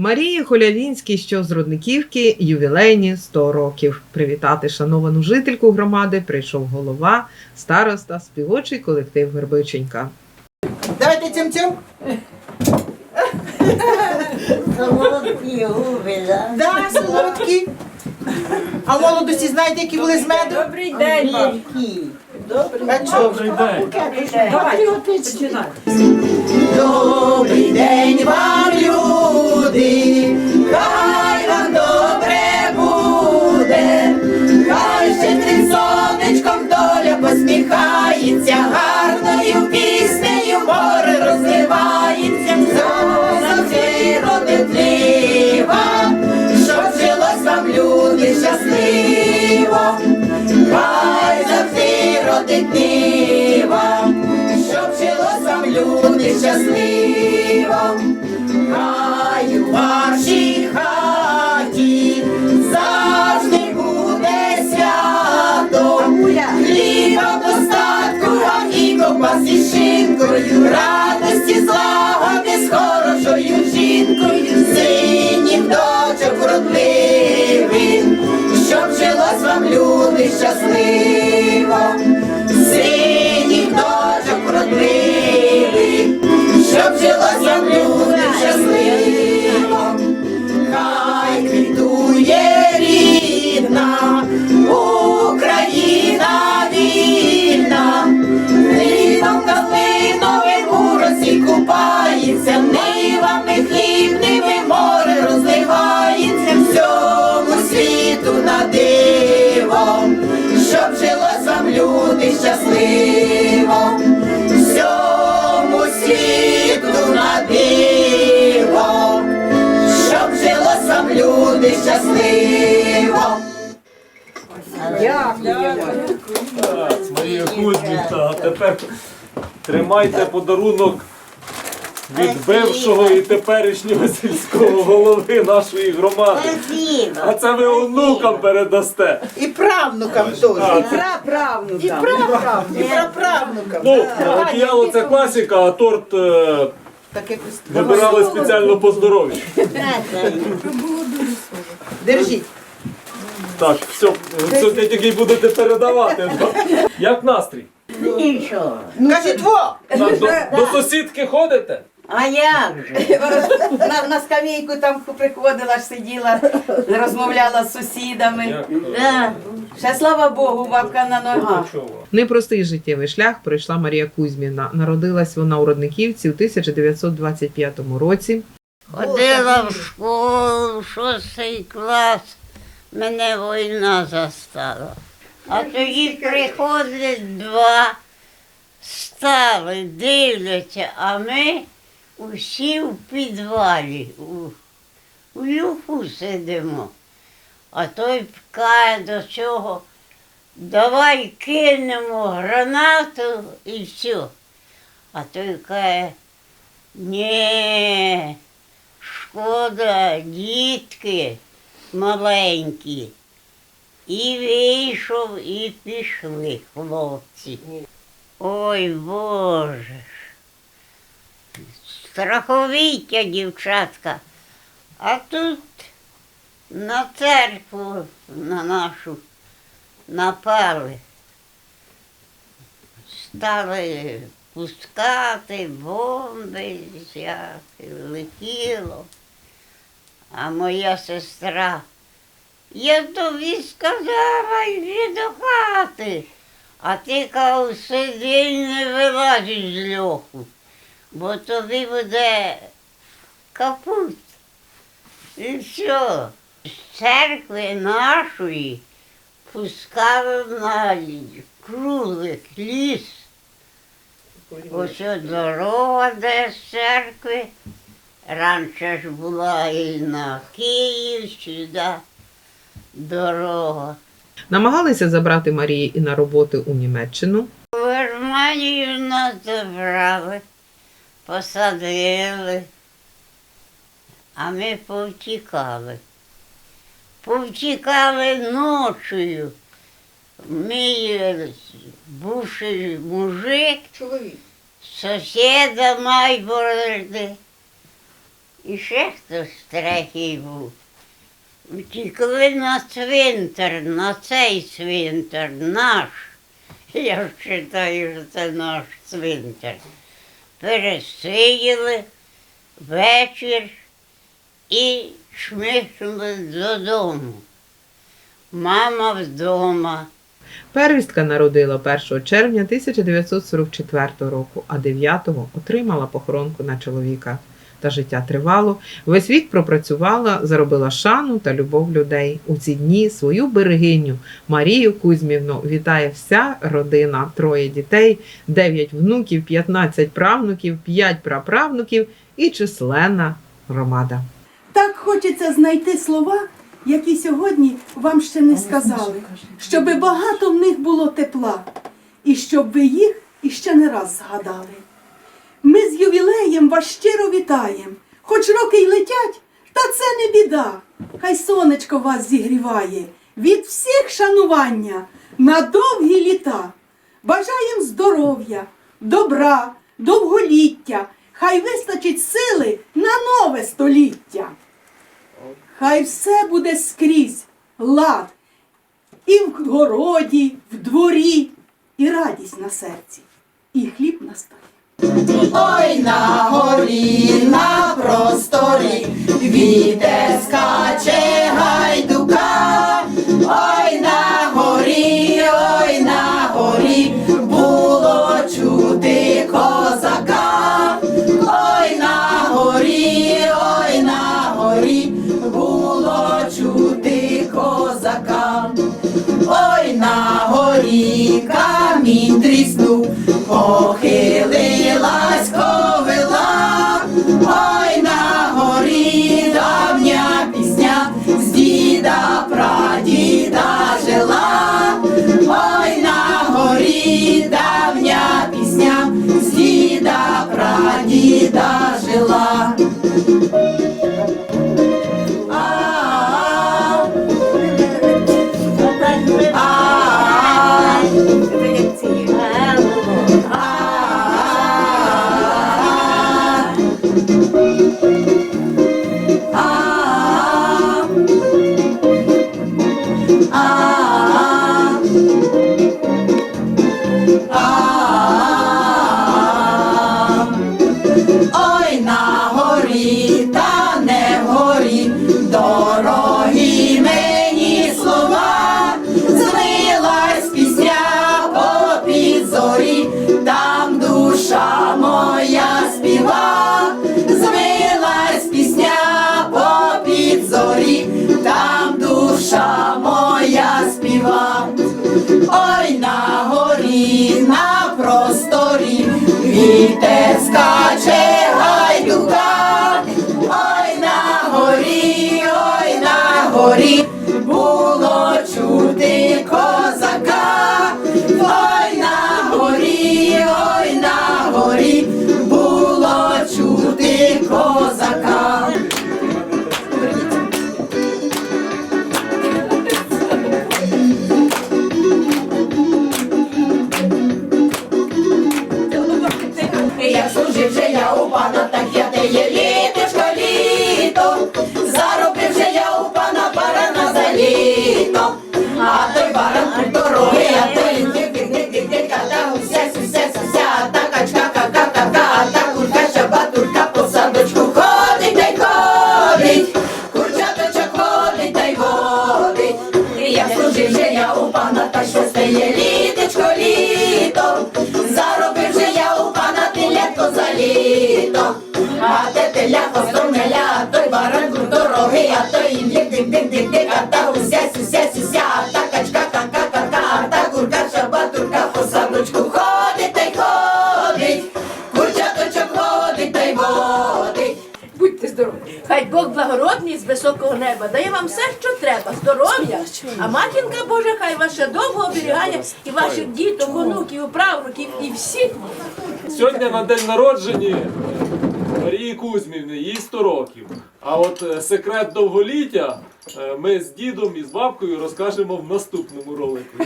Марії Холявінській, що з Рудниківки, ювілейні 100 років. Привітати шановану жительку громади прийшов голова, староста, співочий колектив Вербиченька. Давайте цим-цим. Солодкі губи, да? Да, солодкі. А молодості знаєте, які були з меду? Добрий день вам. Добрий день. Давай. Добрий день. Вам, люди, люди щасливо, хай у вашій хаті. Завжди буде свято, хліба достатку, і ковбас із шинкою, радості злагоди з хорошою жінкою, синіх дочок вродливих, щоб жилось вам люди щасливо, щоб жилось вам люди щасливо, всьому світу на диво, щоб жилось вам люди щасливо. Так, Марія Кузьмівна, а тепер тримайте подарунок від бившого і теперішнього сільського голови нашої громади. А це ви онукам передасте. І правнукам теж. Так. І праправнукам. І праправнукам. Ну, одіяло це класика, а торт е, вибирали спеціально по здоров'ю. Держіть. Так, все, сьогодні тільки будете передавати. Як настрій? Нічого. Кажіть, во! Так, до, до сусідки ходите? А як же? На, на скамейку там приходила, ж сиділа, розмовляла з сусідами. Да. Ще слава Богу, бабка на ногах. Непростий життєвий шлях пройшла Марія Кузьміна. Народилась вона у Родниківці у 1925 році. Ходила в школу, шостий клас, мене війна застала. А тоді приходять два, стали, дивляться, а ми усі в підвалі, у, у люфу сидимо. А той каже до цього, давай кинемо гранату і все. А той каже, ні, шкода, дітки маленькі. І вийшов, і пішли хлопці. Ой Боже. Страховиття, дівчатка. А тут на церкву на нашу напали. Стали пускати бомби, всяке, летіло. А моя сестра, я тобі сказала, йди до хати, а ти кав сиди не вилазиш з льоху, бо тобі буде капут. І все. З церкви нашої пускали на круглик ліс. Ось дорога де з церкви. Раніше ж була і на Київ сюди дорога. Намагалися забрати Марії і на роботи у Німеччину. В Германію нас забрали, посадили, а ми повтікали. Повтікали ночою. Мій бувший мужик, Чоловік. сусіда Майборди. І ще хтось третій був. Втікли на цвинтар, на цей цвинтар наш. Я вважаю, що це наш цвинтар. Пересиділи вечір і шмихнули додому. Мама вдома. Первістка народила 1 червня 1944 року, а 9-го отримала похоронку на чоловіка. Та життя тривало. Весь вік пропрацювала, заробила шану та любов людей. У ці дні свою берегиню Марію Кузьмівну вітає вся родина, троє дітей, 9 внуків, 15 правнуків, 5 праправнуків і численна громада. Так хочеться знайти слова, які сьогодні вам ще не сказали, щоби багато в них було тепла, і щоб ви їх іще не раз згадали. Ювілеєм вас щиро вітаєм, хоч роки й летять, та це не біда. Хай сонечко вас зігріває, від всіх шанування на довгі літа. Бажаєм здоров'я, добра, довголіття, хай вистачить сили на нове століття. Хай все буде скрізь лад, і в городі, в дворі, і радість на серці, і хліб на столі. Ой на горі, на давня пісня з діда прадіда жила. Підзорі, там душа моя співа. Ой на горі, на просторі, вітер Як служив же я у пана, так я те є літочко літо. Заробив же я у пана барана за літо. А той баран дороги, а той дорогий, дик дик дик дик дик, а та уся суся суся, а та качка кака кака, а та курка шабатурка по садочку ходить та й ходить. Курчаточок ходить та й водить. Будьте здорові. Хай Бог благородний з високого неба дає вам все, що треба, здоров'я. А матінка Божа, хай вас ще довго оберігає і ваших діток, онуків, правнуків і всіх. Сьогодні на день народження Марії Кузьмівни, їй 100 років. А от е, секрет довголіття е, ми з дідом і з бабкою розкажемо в наступному ролику.